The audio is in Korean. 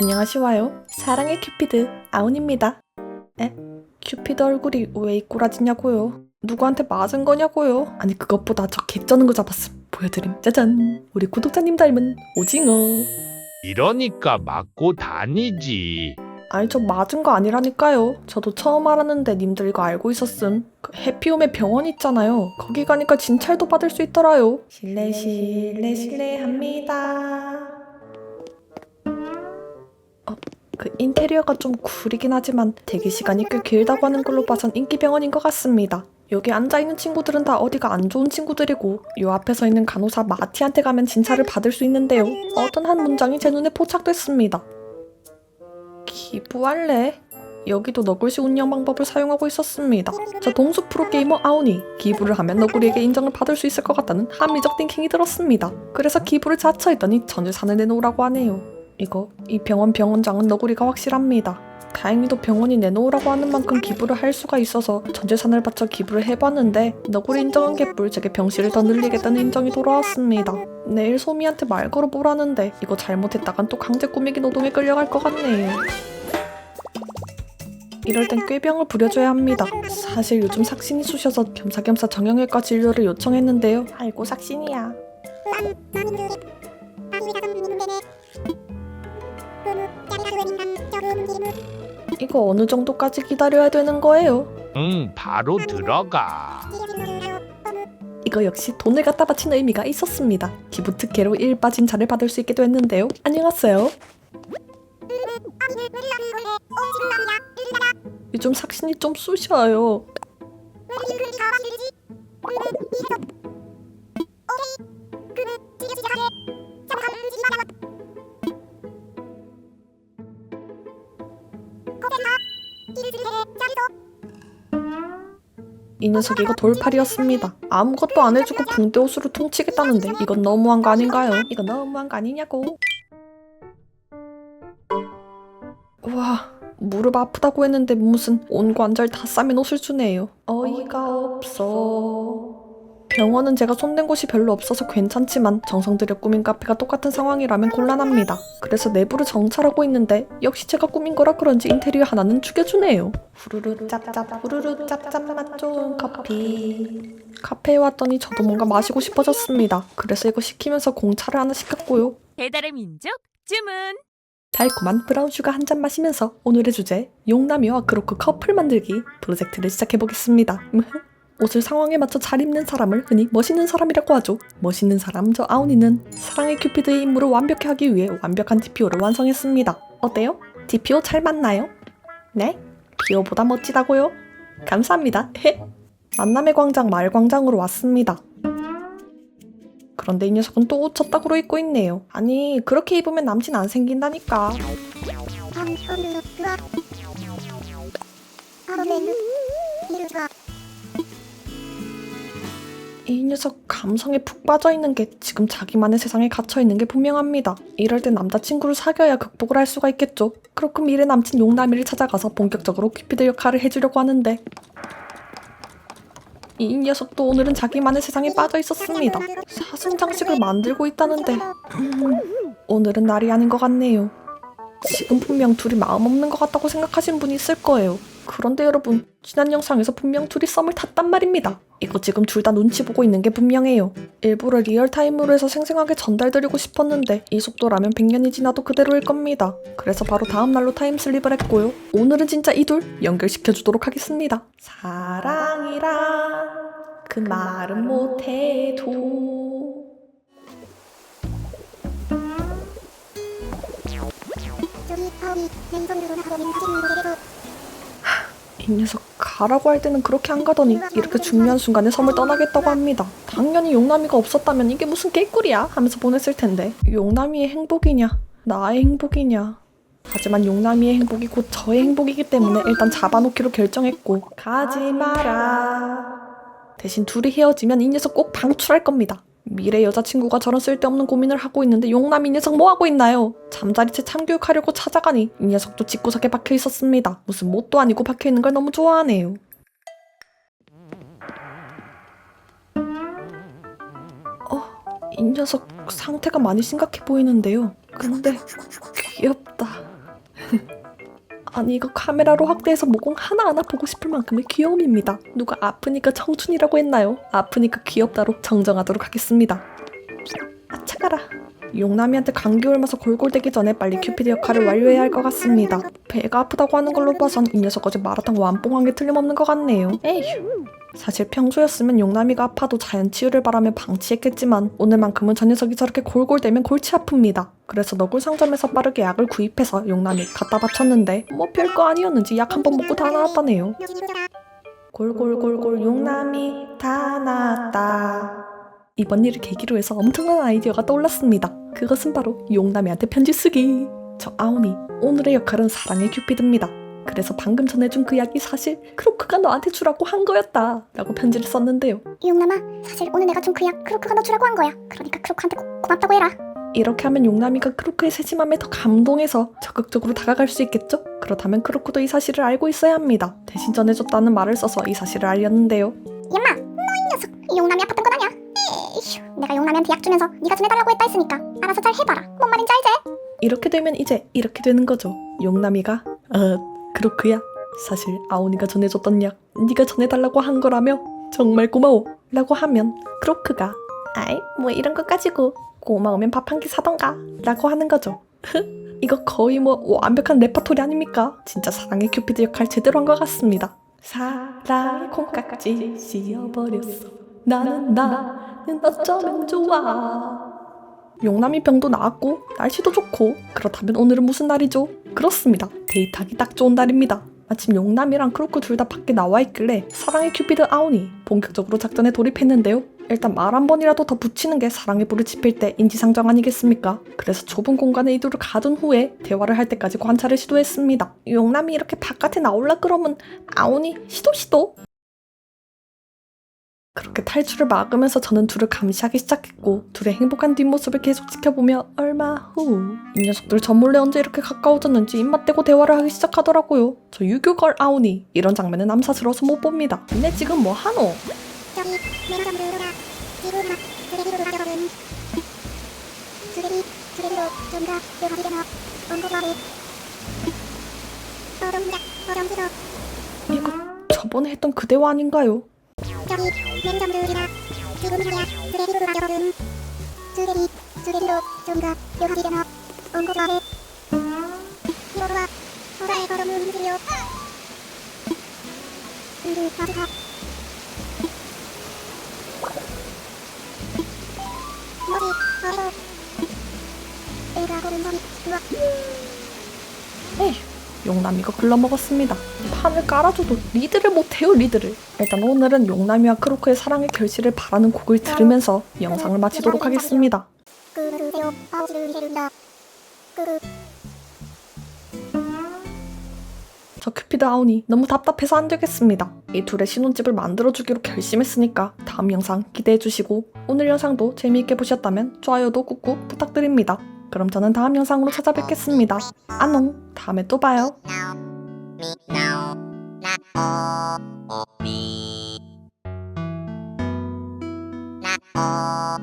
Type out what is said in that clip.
안녕하시와요. 사랑의 큐피드 아운입니다. 에? 큐피드 얼굴이 왜 이꼬라지냐고요? 누구한테 맞은 거냐고요? 아니 그것보다 저 개쩌는 거 잡았음. 보여드림. 짜잔. 우리 구독자님 닮은 오징어. 이러니까 맞고 다니지. 아니 저 맞은 거 아니라니까요. 저도 처음 알았는데 님들 이거 알고 있었음. 그 해피홈에 병원 있잖아요. 거기 가니까 진찰도 받을 수 있더라요. 실례 실례 실례합니다. 그 인테리어가 좀 구리긴 하지만 대기 시간이 꽤 길다고 하는 걸로 봐선 인기 병원인 것 같습니다. 여기 앉아있는 친구들은 다 어디가 안 좋은 친구들이고 요 앞에 서 있는 간호사 마티한테 가면 진찰을 받을 수 있는데요. 어떤 한 문장이 제 눈에 포착됐습니다. 기부할래? 여기도 너굴시 운영 방법을 사용하고 있었습니다. 저 동수 프로게이머 아우니 기부를 하면 너구리에게 인정을 받을 수 있을 것 같다는 합리적 띵킹이 들었습니다. 그래서 기부를 자처했더니 전재산을 내놓으라고 하네요. 이거 이 병원 병원장은 너구리가 확실합니다. 다행히도 병원이 내놓으라고 하는 만큼 기부를 할 수가 있어서 전 재산을 바쳐 기부를 해봤는데 너구리 인정한 개뿔 제게 병실을 더 늘리겠다는 인정이 돌아왔습니다. 내일 소미한테 말 걸어보라는데 이거 잘못했다간 또 강제 꾸미기 노동에 끌려갈 것 같네요. 이럴 땐 꾀병을 부려줘야 합니다. 사실 요즘 삭신이 쑤셔서 겸사겸사 정형외과 진료를 요청했는데요. 아이고 삭신이야. 이거 어느 정도까지 기다려야 되는 거예요? 응, 바로 들어가. 이거 역시 돈을 갖다 바친 의미가 있었습니다. 기부 특혜로 일 빠진 자를 받을 수 있게 됐는데요. 안녕하세요. 요즘 삭신이 좀 쑤셔요. 이 녀석 이거 돌팔이었습니다. 아무것도 안 해주고 붕대 옷으로 퉁치겠다는데 이건 너무한 거 아닌가요? 이거 너무한 거 아니냐고. 와 무릎 아프다고 했는데 무슨 온 관절 다 싸맨 옷을 주네요. 어이가 없어. 병원은 제가 손댄 곳이 별로 없어서 괜찮지만 정성 들여 꾸민 카페가 똑같은 상황이라면 곤란합니다. 그래서 내부를 정찰하고 있는데 역시 제가 꾸민 거라 그런지 인테리어 하나는 죽여주네요. 후루루 짭짭 후루루 짭짭 맛 좋은 커피. 카페에 왔더니 저도 뭔가 마시고 싶어졌습니다. 그래서 이거 시키면서 공차를 하나 시켰고요. 배달의 민족 주문. 달콤한 브라운 슈가 한 잔 마시면서 오늘의 주제 용남이와 그로크 커플 만들기 프로젝트를 시작해보겠습니다. 옷을 상황에 맞춰 잘 입는 사람을 흔히 멋있는 사람이라고 하죠. 멋있는 사람 저 아우니는 사랑의 큐피드의 임무를 완벽히 하기 위해 완벽한 TPO를 완성했습니다. 어때요? TPO 잘 맞나요? 네? 비오보다 멋지다고요? 감사합니다. 만남의 광장 마을 광장으로 왔습니다. 그런데 이 녀석은 또옷 젖다구로 입고 있네요. 아니 그렇게 입으면 남친 안 생긴다니까. 이 녀석 감성에 푹 빠져 있는 게 지금 자기만의 세상에 갇혀 있는 게 분명합니다. 이럴 때 남자친구를 사귀어야 극복을 할 수가 있겠죠. 그렇고 미래 남친 용남이를 찾아가서 본격적으로 퀴피드 역할을 해주려고 하는데 이 녀석도 오늘은 자기만의 세상에 빠져 있었습니다. 사슴 장식을 만들고 있다는데 음, 오늘은 날이 아닌 것 같네요. 지금 분명 둘이 마음 없는 것 같다고 생각하신 분이 있을 거예요. 그런데 여러분, 지난 영상에서 분명 둘이 썸을 탔단 말입니다. 이거 지금 둘 다 눈치 보고 있는 게 분명해요. 일부러 리얼타임으로 해서 생생하게 전달드리고 싶었는데 이 속도라면 100년이 지나도 그대로일 겁니다. 그래서 바로 다음 날로 타임슬립을 했고요. 오늘은 진짜 이 둘 연결시켜주도록 하겠습니다. 사랑이란 그 말은 못해도 저기 파업이 맨손으로 나가버린 사진 모델에도 이 녀석 가라고 할 때는 그렇게 안 가더니 이렇게 중요한 순간에 섬을 떠나겠다고 합니다. 당연히 용남이가 없었다면 이게 무슨 개꿀이야? 하면서 보냈을 텐데. 용남이의 행복이냐? 나의 행복이냐? 하지만 용남이의 행복이 곧 저의 행복이기 때문에 일단 잡아놓기로 결정했고. 가지 마라. 대신 둘이 헤어지면 이 녀석 꼭 방출할 겁니다. 미래 여자친구가 저런 쓸데없는 고민을 하고 있는데 용남 이 녀석 뭐 하고 있나요? 잠자리채 참교육하려고 찾아가니 이 녀석도 집구석에 박혀 있었습니다. 무슨 못도 아니고 박혀 있는 걸 너무 좋아하네요. 어, 이 녀석 상태가 많이 심각해 보이는데요. 근데 귀엽다. 아니 이거 카메라로 확대해서 모공 하나하나 보고 싶을 만큼의 귀여움입니다. 누가 아프니까 청춘이라고 했나요? 아프니까 귀엽다로 정정하도록 하겠습니다. 아 차가라. 용남이한테 감기 옮아서 골골대기 전에 빨리 큐피드 역할을 완료해야 할 것 같습니다. 배가 아프다고 하는 걸로 봐선 이 녀석 어제 마라탕 완뽕한 게 틀림없는 것 같네요. 에휴. 사실 평소였으면 용남이가 아파도 자연 치유를 바라며 방치했겠지만 오늘만큼은 저 녀석이 저렇게 골골대면 골치 아픕니다. 그래서 너굴 상점에서 빠르게 약을 구입해서 용남이 갖다 바쳤는데 뭐 별거 아니었는지 약 한 번 먹고 다 나았다네요. 골골골골 용남이 다 나았다. 이번 일을 계기로 해서 엄청난 아이디어가 떠올랐습니다. 그것은 바로 용남이한테 편지 쓰기. 저 아오니 오늘의 역할은 사랑의 큐피드입니다. 그래서 방금 전해준 그 약이 사실 크로크가 너한테 주라고 한 거였다 라고 편지를 썼는데요. 용남아, 사실 오늘 내가 준 그 약 크로크가 너 주라고 한 거야. 그러니까 크로크한테 고, 고맙다고 해라. 이렇게 하면 용남이가 크로크의 세심함에 더 감동해서 적극적으로 다가갈 수 있겠죠? 그렇다면 크로크도 이 사실을 알고 있어야 합니다. 대신 전해줬다는 말을 써서 이 사실을 알렸는데요. 얌마, 너이 녀석. 이 용남이 아팠던 건 아니야. 에휴, 내가 용남이한테 약 주면서 네가 전해달라고 했다 했으니까 알아서 잘 해봐라. 뭔 말인지 알지? 이렇게 되면 이제 이렇게 되는 거죠. 용남이가 어 그렇구야. 사실 아오니가 전해줬던 약 네가 전해달라고 한 거라며 정말 고마워 라고 하면 크로크가 아이 뭐 이런 거 가지고 고마우면 밥 한 끼 사던가 라고 하는 거죠. 이거 거의 뭐 완벽한 레파토리 아닙니까? 진짜 사랑의 큐피드 역할 제대로 한 것 같습니다. 사랑의 콩깍지 씌어버렸어 나는 나는 어쩌면 좋아 용남이 병도 나았고 날씨도 좋고 그렇다면 오늘은 무슨 날이죠? 그렇습니다. 데이트하기 딱 좋은 날입니다. 마침 용남이랑 크로크 둘 다 밖에 나와 있길래 사랑의 큐피드 아오니 본격적으로 작전에 돌입했는데요. 일단 말 한 번이라도 더 붙이는 게 사랑의 불을 지필 때 인지상정 아니겠습니까? 그래서 좁은 공간에 이두를 가둔 후에 대화를 할 때까지 관찰을 시도했습니다. 용남이 이렇게 바깥에 나올라 그러면 아오니 시도 시도 그렇게 탈출을 막으면서 저는 둘을 감시하기 시작했고 둘의 행복한 뒷모습을 계속 지켜보며 얼마 후 이 녀석들 저 몰래 언제 이렇게 가까워졌는지 입맛 대고 대화를 하기 시작하더라고요. 저 유교걸 아오니 이런 장면은 남사스러워서 못 봅니다. 내 지금 뭐 하노? 저기 내가 쓰레기로 돌아가거든. 쓰레기 쓰레기로 이거 저번에 했던 그 대화 아닌가요? 저기 냉장들이나 지금 말이야 쓰레기로 돌아가거든. 쓰레기 쓰레기로 좀더 묘하게 너 온고가리. 히로로와 소라의 걸음을 흔들려. 흔들 가지가 머리 머리로 내가 고른 머리 우와 에휴 용남 이거 글러먹었습니다. 판을 깔아줘도 리드를 못해요 리드를. 일단 오늘은 용남이와 크로크의 사랑의 결실을 바라는 곡을 들으면서 영상을 마치도록 하겠습니다. 저 큐피드 아우니 너무 답답해서 안 되겠습니다. 이 둘의 신혼집을 만들어주기로 결심했으니까 다음 영상 기대해주시고 오늘 영상도 재미있게 보셨다면 좋아요도 꾹꾹 부탁드립니다. 그럼 저는 다음 영상으로 찾아뵙겠습니다. 안녕! 다음에 또 봐요. Oh.